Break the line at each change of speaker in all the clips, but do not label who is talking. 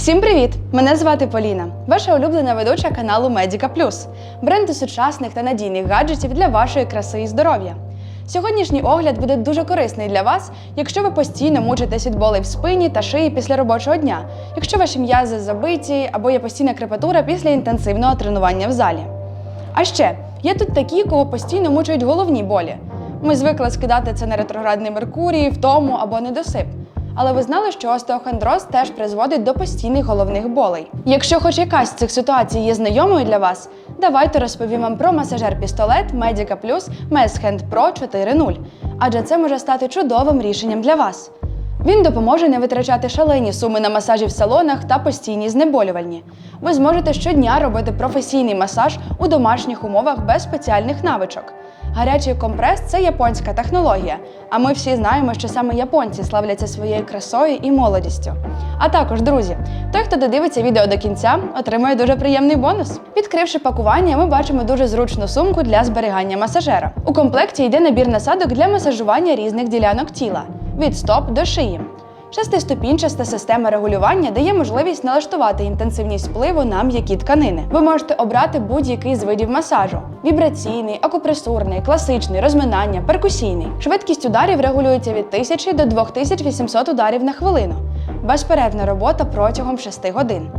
Всім привіт! Мене звати Поліна, ваша улюблена ведуча каналу Медіка Плюс, бренду сучасних та надійних гаджетів для вашої краси і здоров'я. Сьогоднішній огляд буде дуже корисний для вас, якщо ви постійно мучитесь від болей в спині та шиї після робочого дня, якщо ваші м'язи забиті або є постійна крепатура після інтенсивного тренування в залі. А ще є тут такі, кого постійно мучують головні болі. Ми звикли скидати це на ретроградний Меркурій, втому або недосип. Але ви знали, що остеохондроз теж призводить до постійних головних болей. Якщо хоч якась з цих ситуацій є знайомою для вас, давайте розповім вам про масажер-пістолет Medica Plus Mesh Hand Pro 4.0, адже це може стати чудовим рішенням для вас. Він допоможе не витрачати шалені суми на масажі в салонах та постійні знеболювальні. Ви зможете щодня робити професійний масаж у домашніх умовах без спеціальних навичок. Гарячий компрес це японська технологія, а ми всі знаємо, що саме японці славляться своєю красою і молодістю. А також, друзі, той, хто додивиться відео до кінця, отримує дуже приємний бонус. Відкривши пакування, ми бачимо дуже зручну сумку для зберігання масажера. У комплекті йде набір насадок для масажування різних ділянок тіла від стоп до шиї. Шестиступінчаста система регулювання дає можливість налаштувати інтенсивність впливу на м'які тканини. Ви можете обрати будь-який з видів масажу: вібраційний, акупресурний, класичний, розминання, перкусійний. Швидкість ударів регулюється від 1000 до 2800 ударів на хвилину. Безперервна робота протягом 6 годин.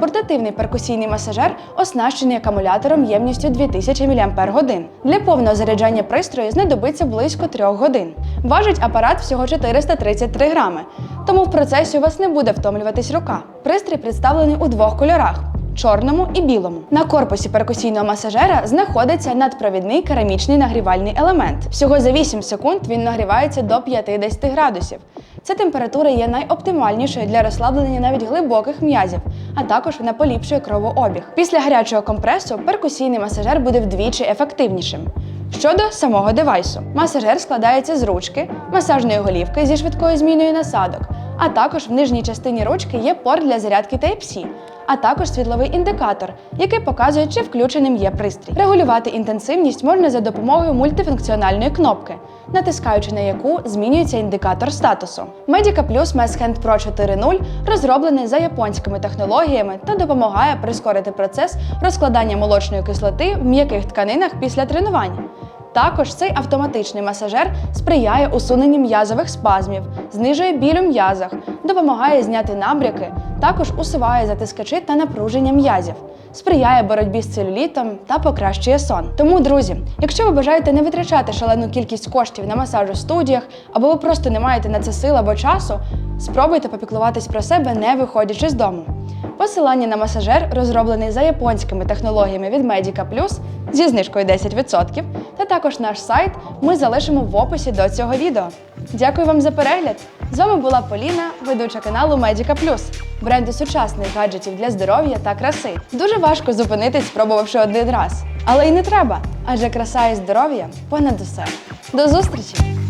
Портативний перкусійний масажер оснащений акумулятором ємністю 2000 мАч. Для повного заряджання пристрою знадобиться близько 3 годин. Важить апарат всього 433 грами, тому в процесі у вас не буде втомлюватись рука. Пристрій представлений у двох кольорах. Чорному і білому. На корпусі перкусійного масажера знаходиться надпровідний керамічний нагрівальний елемент. Всього за 8 секунд він нагрівається до 50 градусів. Ця температура є найоптимальнішою для розслаблення навіть глибоких м'язів, а також вона поліпшує кровообіг. Після гарячого компресу перкусійний масажер буде вдвічі ефективнішим. Щодо самого девайсу, масажер складається з ручки, масажної голівки зі швидкою зміною насадок, а також в нижній частині ручки є порт для зарядки Type-C, а також світловий індикатор, який показує, чи включеним є пристрій. Регулювати інтенсивність можна за допомогою мультифункціональної кнопки, натискаючи на яку змінюється індикатор статусу. Medica Plus Mesh Hand Pro 4.0 розроблений за японськими технологіями та допомагає прискорити процес розкладання молочної кислоти в м'яких тканинах після тренування. Також цей автоматичний масажер сприяє усуненню м'язових спазмів, знижує біль у м'язах, допомагає зняти набряки, також усуває затискачі та напруження м'язів, сприяє боротьбі з целюлітом та покращує сон. Тому, друзі, якщо ви бажаєте не витрачати шалену кількість коштів на масаж у студіях, або ви просто не маєте на це сил або часу, спробуйте попіклуватись про себе, не виходячи з дому. Посилання на масажер розроблений за японськими технологіями від Medica Plus зі знижкою 10%, та також наш сайт ми залишимо в описі до цього відео. Дякую вам за перегляд! З вами була Поліна, ведуча каналу Медіка Плюс, бренду сучасних гаджетів для здоров'я та краси. Дуже важко зупинитись, спробувавши один раз. Але й не треба, адже краса і здоров'я понад усе. До зустрічі!